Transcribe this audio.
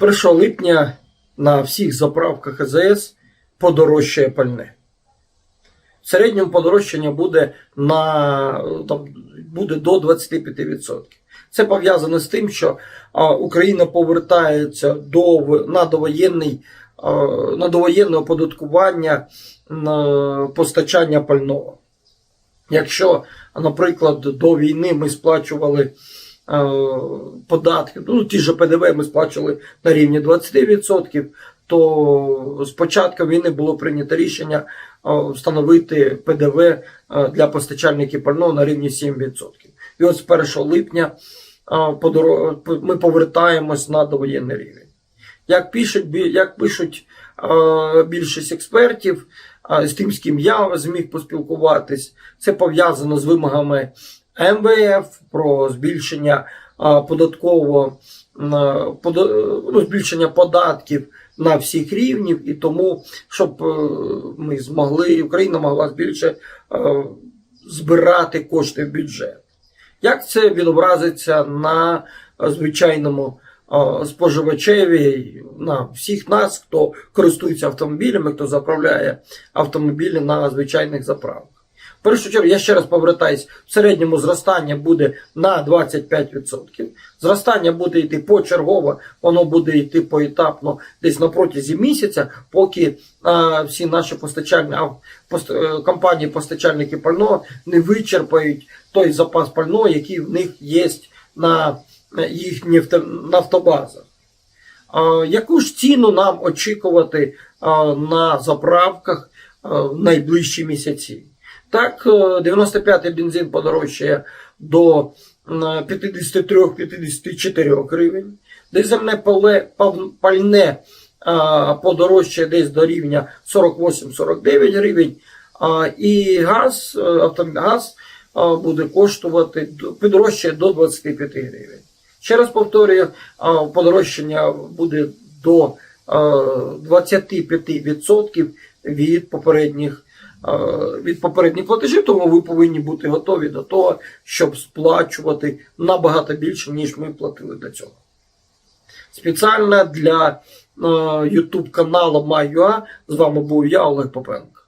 З 1 липня на всіх заправках АЗС подорожчає пальне. В середньому подорожчання буде на там, буде до 25%. Це пов'язано з тим, що а, Україна повертається до на довоєнний а, на довоєнне оподаткування на постачання пального. Якщо, наприклад, до війни ми сплачували е, податки, ну ті ж ПДВ ми сплачували на рівні 20%, то з початку війни було прийнято рішення е, встановити ПДВ е, для постачальників пального на рівні 7%. І от з 1 липня ми повертаємось на довоєнний рівень. Як пишуть, як пишуть більшість експертів, з тим, з ким я зміг поспілкуватись, це пов'язано з вимогами МВФ про збільшення податкового ну, збільшення податків на всіх рівнів, і тому, щоб е, ми змогли, Україна могла більше е, збирати кошти в бюджет. Як це відобразиться на звичайному споживачеві, на всіх нас, хто користується автомобілями, хто заправляє автомобілі на звичайних заправках? В першу чергу, я ще раз повертаюсь, в середньому зростання буде на 25%. Зростання буде йти почергово, воно буде йти поетапно десь на протязі місяця, поки а, всі наші постачальні а, пост, е, компанії постачальники пального не вичерпають той запас пального, який в них є на їхніх нафтобазах. А, Яку ж ціну нам очікувати а, на заправках а, в найближчі місяці? Так, е, 95-й бензин подорожчає до е, 53-54 гривень. Дизельне пальне подорожчає десь до рівня 48-49 гривень. І газ, е, автогаз буде коштувати підорожчає до 25 гривень. Ще раз повторюю, подорожчання буде до 25% від попередніх е, від попередніх платежів, тому ви повинні бути готові до того, щоб сплачувати набагато більше, ніж ми платили до цього. Спеціально для е, YouTube каналу MyUA з вами був я, Олег Попенко.